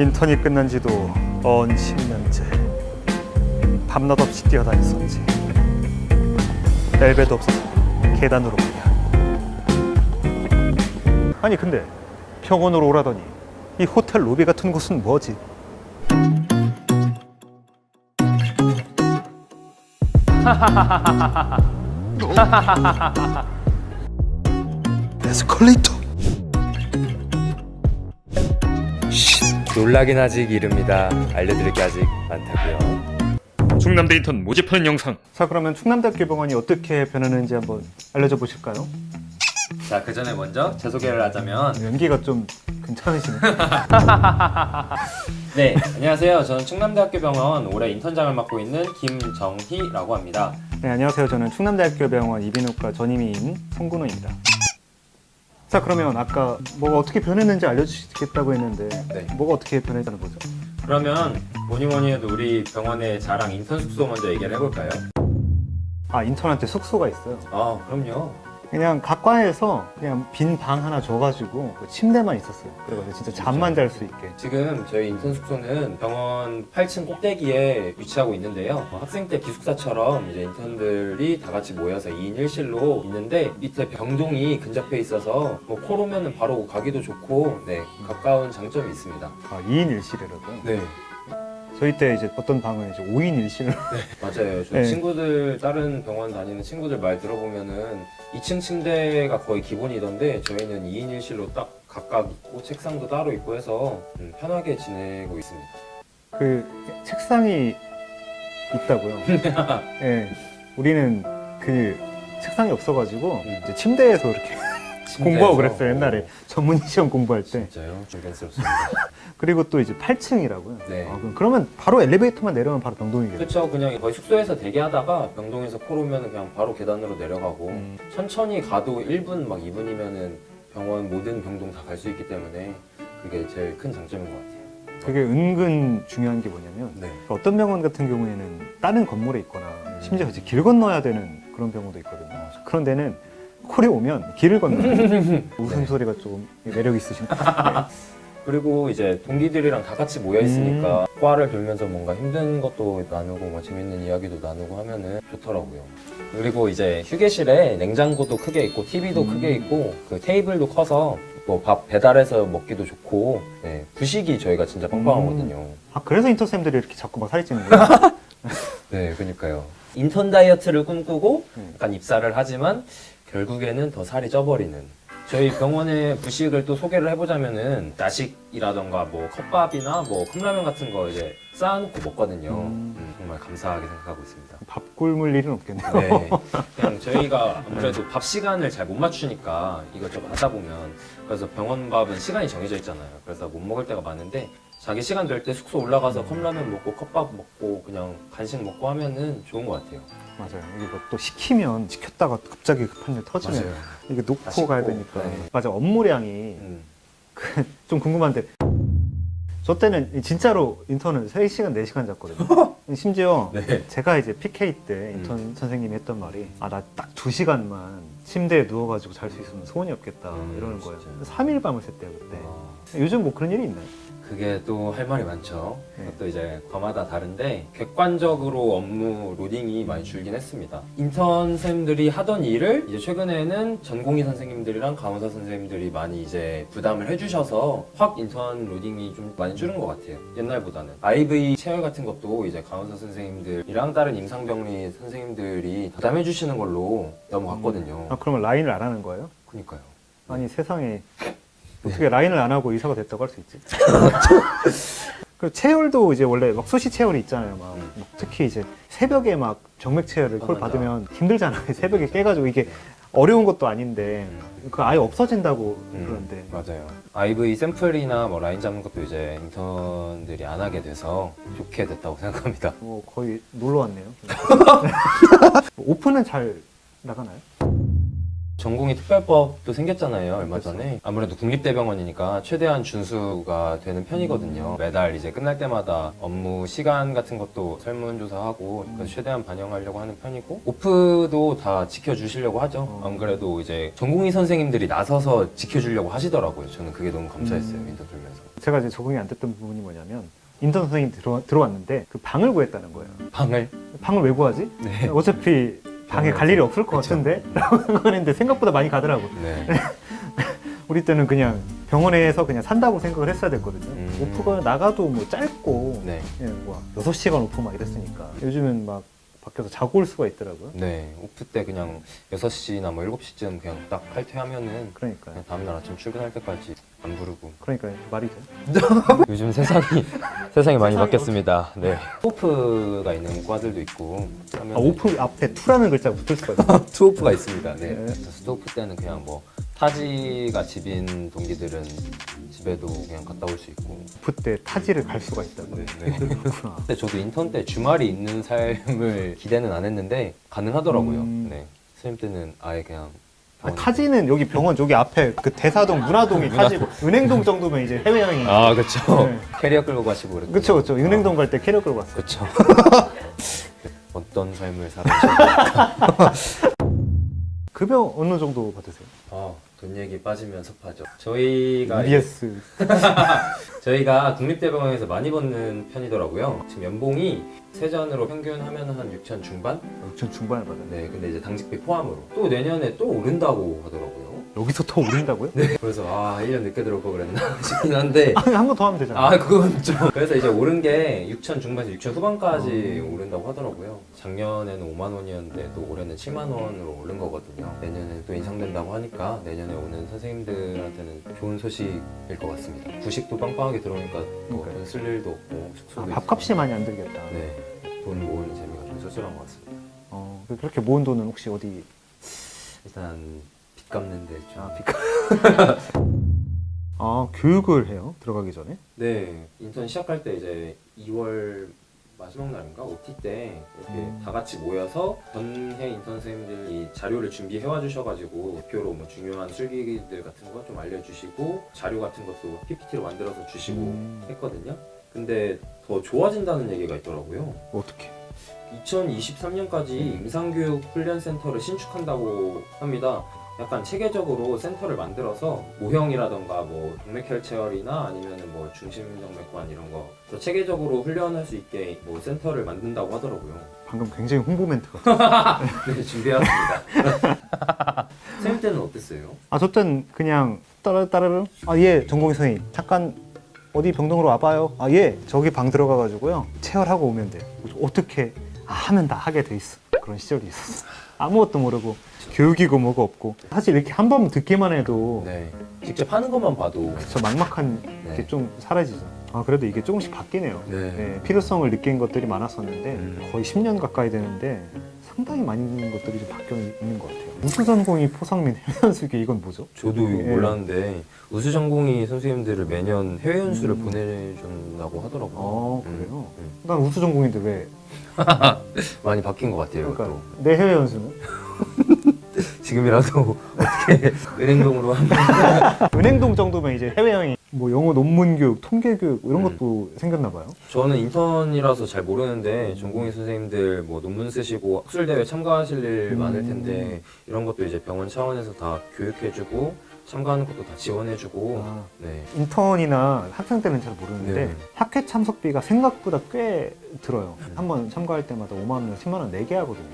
인턴이 끝난 지도 언 10년째 밤낮 없이 뛰어다녔었지 엘베도 없어서 계단으로 그냥 아니 근데 병원으로 오라더니 이 호텔 로비 같은 곳은 뭐지? 에스컬레이터 놀라긴 아직 이릅니다. 알려드릴 게 아직 많다고요. 충남대 인턴 모집하는 영상 자 그러면 충남대학교 병원이 어떻게 변하는지 한번 알려줘 보실까요? 자, 그 전에 먼저 제 소개를 하자면 연기가 좀 괜찮으시네 네, 안녕하세요. 저는 충남대학교 병원 올해 인턴장을 맡고 있는 김정희라고 합니다. 네, 안녕하세요. 저는 충남대학교 병원 이비인후과 전임의인 송근호입니다. 자, 그러면 아까 뭐가 어떻게 변했는지 알려주시겠다고 했는데 네. 뭐가 어떻게 변했다는 거죠? 그러면 뭐니 뭐니 해도 우리 병원의 자랑 인턴 숙소 먼저 얘기를 해볼까요? 아, 인턴한테 숙소가 있어요. 아, 그럼요. 그냥 각과에서 그냥 빈 방 하나 줘가지고 그 침대만 있었어요. 그래가지고 진짜 잠만 잘 수 있게. 지금 저희 인턴 숙소는 병원 8층 꼭대기에 위치하고 있는데요. 어, 학생 때 기숙사처럼 이제 인턴들이 다 같이 모여서 2인 1실로 있는데 밑에 병동이 근접해 있어서 뭐 코로면은 바로 가기도 좋고 네 가까운 장점이 있습니다. 아, 2인 1실이라고요? 네 저희 때 이제 어떤 방은 이제 5인 1실로. 맞아요. 저 네. 친구들 다른 병원 다니는 친구들 말 들어보면은 2층 침대가 거의 기본이던데 저희는 2인 1실로 딱 각각 있고 책상도 따로 있고 해서 음, 편하게 지내고 있습니다. 그 책상이 있다고요. 예. 우리는 그 책상이 없어가지고 음. 이제 침대에서 이렇게 공부하고 그랬어요 오. 옛날에 전문 시험 공부할 때. 진짜요? 존경스럽습니다. 그리고 또 이제 8층이라고요. 네. 아, 그럼- 그러면 바로 엘리베이터만 내려면 바로 병동이겠죠. 그렇죠. 그냥 거의 숙소에서 대기하다가 병동에서 코로면 그냥 바로 계단으로 내려가고 음. 천천히 가도 1분 막 2분이면은 병원 모든 병동 다 갈 수 있기 때문에 그게 제일 큰 장점인 것 같아요. 그게 은근 중요한 게 뭐냐면 네. 어떤 병원 같은 경우에는 다른 건물에 있거나 음. 심지어 이제 길 건너야 되는 그런 병원도 있거든요. 그런 데는 콜이 오면 길을 건너. 웃음 소리가 조금 매력 있으신. 그리고 이제 동기들이랑 다 같이 모여 있으니까 음. 과를 돌면서 뭔가 힘든 것도 나누고 뭐 재밌는 이야기도 나누고 하면은 좋더라고요. 그리고 이제 휴게실에 냉장고도 크게 있고 TV도 음. 크게 있고 그 테이블도 커서 뭐 밥 배달해서 먹기도 좋고 네, 부식이 저희가 진짜 빵빵하거든요. 아 그래서 인터쌤들이 이렇게 자꾸 막 살이 찌는 거예요. 네, 그러니까요. 인턴 다이어트를 꿈꾸고 음. 약간 입사를 하지만 결국에는 더 살이 쪄버리는. 저희 병원의 부식을 또 소개를 해보자면은 야식이라던가 뭐 컵밥이나 뭐 컵라면 같은 거 이제 쌓아놓고 먹거든요. 음. 음, 정말 감사하게 생각하고 있습니다. 밥 굶을 일은 없겠네요. 네. 그냥 저희가 아무래도 밥 시간을 잘 못 맞추니까 이것저것 하다 보면 그래서 병원 밥은 시간이 정해져 있잖아요. 그래서 못 먹을 때가 많은데 자기 시간 될 때 숙소 올라가서 컵라면 먹고 컵밥 먹고 그냥 간식 먹고 하면은 좋은 것 같아요. 맞아요. 이게 뭐 또 시키면 시켰다가 갑자기 급한 일 터지면 이게 놓고 다 씻고, 가야 되니까. 네. 맞아. 업무량이 음. 좀 궁금한데 저 때는 진짜로 인턴을 3시간, 4시간 잤거든요. 심지어 네. 제가 이제 PK 때 인턴 선생님이 했던 말이 아 나 딱 2시간만 침대에 누워가지고 잘 수 있으면 소원이 없겠다 음, 이러는 거예요. 진짜. 3일 밤을 샜대요 그때. 어, 요즘 뭐 그런 일이 있나요? 그게 또 할 말이 많죠. 네. 그것도 이제 과마다 다른데 객관적으로 업무 로딩이 많이 줄긴 했습니다. 인턴 선생님들이 하던 일을 이제 최근에는 전공의 선생님들이랑 간호사 선생님들이 많이 이제 부담을 해주셔서 확 인턴 로딩이 좀 많이 줄은 것 같아요. 옛날보다는 IV 체열 같은 것도 이제 간호사 선생님들이랑 다른 임상병리 선생님들이 부담해 주시는 걸로 넘어갔거든요. 아 그러면 라인을 안 하는 거예요? 그니까요. 아니 세상에 어떻게 라인을 안 하고 의사가 됐다고 할 수 있지? 그 체열도 이제 원래 막 수시 체열이 있잖아요. 막, 음. 막 특히 이제 새벽에 막 정맥 체열을 아, 콜 맞아. 받으면 힘들잖아요. 새벽에 깨가지고 이게 어려운 것도 아닌데 음. 그 아예 없어진다고 음, 그러는데 맞아요. IV 샘플이나 뭐 라인 잡는 것도 이제 인턴들이 안 하게 돼서 좋게 됐다고 생각합니다. 뭐 거의 놀러 왔네요. 오픈은 잘 나가나요? 전공의 특별법도 생겼잖아요, 얼마 그렇죠. 전에. 아무래도 국립대병원이니까 최대한 준수가 되는 편이거든요. 매달 이제 끝날 때마다 업무 시간 같은 것도 설문조사하고 그래서 최대한 반영하려고 하는 편이고 오프도 다 지켜주시려고 하죠. 어. 안 그래도 이제 전공의 선생님들이 나서서 지켜주려고 하시더라고요. 저는 그게 너무 감사했어요, 음. 인턴 들면서. 제가 이제 적응이 안 됐던 부분이 뭐냐면 인턴 선생님이 들어, 들어왔는데 그 방을 구했다는 거예요. 방을 방을 왜 구하지? 네. 어차피 방에 갈 일이 없을 것 그쵸. 같은데? 라고 생각했는데 생각보다 많이 가더라고. 네. 우리 때는 그냥 병원에서 그냥 산다고 생각을 했어야 됐거든요. 음. 오프가 나가도 뭐 짧고 네. 그냥 뭐 6시간 오프 막 이랬으니까 요즘은 막 밖에서 자고 올 수가 있더라고요. 네. 오프 때 그냥 6시나 뭐 7시쯤 그냥 딱 칼퇴하면은 그러니까 그냥 다음날 아침 출근할 때까지 안 부르고 그러니까 말이 돼. 요즘 세상이 세상이 많이 바뀌었습니다. 네. 오프가 있는 과들도 있고 하면 아, 오프 앞에 투라는 글자가 붙을 수가 있어요. 투오프가 있습니다. 네. 네. 그래서 스토프 때는 그냥 뭐 타지가 집인 동기들은 집에도 그냥 갔다 올 수 있고. 오프 때 타지를 갈 수가 있다고. 네. 네. 그렇구나. 근데 저도 인턴 때 주말이 있는 삶을 기대는 안 했는데 가능하더라고요. 음. 네. 선생님 때는 아예 그냥 아, 타지는 여기 병원 저기 앞에 그 대사동 문화동이 타지고 은행동 정도면 이제 해외여행이. 아 그렇죠. 네. 캐리어 끌고 가시고 그랬고. 그쵸 그쵸. 은행동 갈 때 캐리어 끌고 왔어. 그렇죠. 어떤 삶을 살아오셨 급여 어느 정도 받으세요? 아, 돈 얘기 빠지면 섭하죠. 저희가 EBS. 저희가 국립대병원에서 많이 받는 편이더라고요. 지금 연봉이 세전으로 평균 하면 한 6천 중반? 6천 중반을 받아요. 네, 근데 이제 당직비 포함으로 또 내년에 또 오른다고 하더라고요. 여기서 더 오른다고요? 네, 그래서 아 1년 늦게 들어올 걸 그랬나 싶긴 한데 아, 한번 더 하면 되잖아. 아 그건 좀 그래서 이제 오른 게 6천 중반에서 6천 후반까지 음. 오른다고 하더라고요. 작년에는 5만 원이었는데 또 올해는 7만 원으로 오른 거거든요. 내년에 또 인상된다고 하니까 내년에 오는 선생님들한테는 좋은 소식일 것 같습니다. 부식도 빵빵하게 들어오니까 뭐. 돈 쓸 일도 없고 아, 숙소도 밥값이 있고. 많이 안 들겠다. 네, 돈 모으는 재미가 좀 쏠쏠한 것 같습니다. 어, 그렇게 모은 돈은 혹시 어디? 일단 빚 갚는데 좀 아, 빚. 아, 교육을 해요? 들어가기 전에? 네, 인턴 시작할 때 이제 2월 마지막 날인가 OT 때 이렇게 음. 다 같이 모여서 전해 인턴 선생님들이 자료를 준비해 와 주셔가지고 대표로 뭐 중요한 술기들 같은 거 좀 알려주시고 자료 같은 것도 PPT로 만들어서 주시고 음. 했거든요. 근데 더 좋아진다는 얘기가 있더라고요. 어떻게? 2023년까지 임상교육 훈련센터를 신축한다고 합니다. 약간 체계적으로 센터를 만들어서 모형이라던가 뭐 동맥혈 체열이나 아니면은 뭐 중심정맥관 이런 거 더 체계적으로 훈련할 수 있게 뭐 센터를 만든다고 하더라고요. 방금 굉장히 홍보 멘트 같아. 네, 준비해왔습니다. 쌤 때는 어땠어요? 아, 저땐 그냥 따르 따르르. 아, 예, 전공의 선생님. 잠깐 어디 병동으로 와봐요. 아, 예, 저기 방 들어가가지고요. 체열하고 오면 돼. 어떻게 아, 하면 다 하게 돼 있어. 그런 시절이 있었어. 아무것도 모르고 교육이고 뭐고 없고. 사실 이렇게 한 번 듣기만 해도 네, 직접 하는 것만 봐도 저 막막한 네. 게 좀 사라지죠. 아, 그래도 이게 조금씩 바뀌네요. 네. 네, 필요성을 느낀 것들이 많았었는데 음. 거의 10년 가까이 되는데 상당히 많은 것들이 좀 바뀌어 있는 것 같아요. 우수 전공이 포상민 해면수기 이건 뭐죠? 저도 이거 예. 몰랐는데 우수 전공이 선생님들을 매년 해외 연수를 음. 보내준다고 하더라고요. 아 음. 그래요? 음. 난 우수 전공인데 왜? 많이 바뀐 것 같아요. 그러니까 이것도. 내 해외 연수는 지금이라도 어떻게 은행동으로 한번 은행동 정도면 이제 해외 여행 뭐 영어 논문 교육, 통계 교육 이런 음. 것도 생겼나 봐요. 저는 인턴이라서 잘 모르는데 전공의 선생님들 뭐 논문 쓰시고 학술 대회 참가하실 일 음. 많을 텐데 이런 것도 이제 병원 차원에서 다 교육해주고 참가하는 것도 다 지원해주고 아, 네. 인턴이나 학생 때는 잘 모르는데 네. 학회 참석비가 생각보다 꽤 들어요. 음. 한번 참가할 때마다 5만 원, 10만 원 내게 하거든요.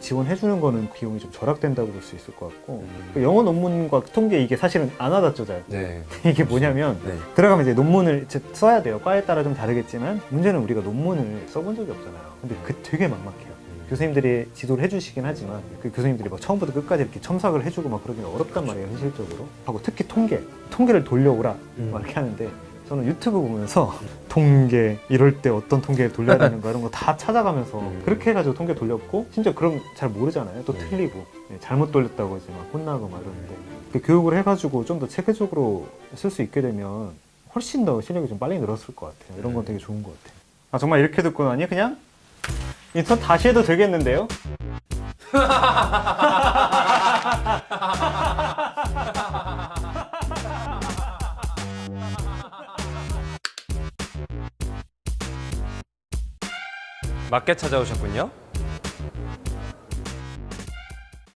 지원해 주는 거는 비용이 좀 절약된다고 볼 수 있을 것 같고 음. 그 영어 논문과 통계 이게 사실은 안 와닿죠 잘. 네. 이게 뭐냐면 네. 들어가면 이제 논문을 이제 써야 돼요. 과에 따라 좀 다르겠지만 문제는 우리가 논문을 써본 적이 없잖아요. 근데 그 되게 막막해요. 교수님들이 지도를 해주시긴 하지만 그 교수님들이 막 처음부터 끝까지 이렇게 첨삭을 해주고 막 그러기는 어렵단 말이에요 현실적으로. 하고 특히 통계 통계를 돌려오라 음. 막 이렇게 하는데 저는 유튜브 보면서 통계 이럴 때 어떤 통계를 돌려야 되는가 이런 거 다 찾아가면서 음. 그렇게 해가지고 통계 돌렸고 심지어 그럼 잘 모르잖아요. 또 네. 틀리고. 네, 잘못 돌렸다고 이제 막 혼나고 막 이러는데. 그 교육을 해가지고 좀 더 체계적으로 쓸 수 있게 되면 훨씬 더 실력이 좀 빨리 늘었을 것 같아요. 이런 건 되게 좋은 것 같아요. 아 정말 이렇게 듣고 나니 그냥 인턴 다시 해도 되겠는데요? 맞게 찾아오셨군요.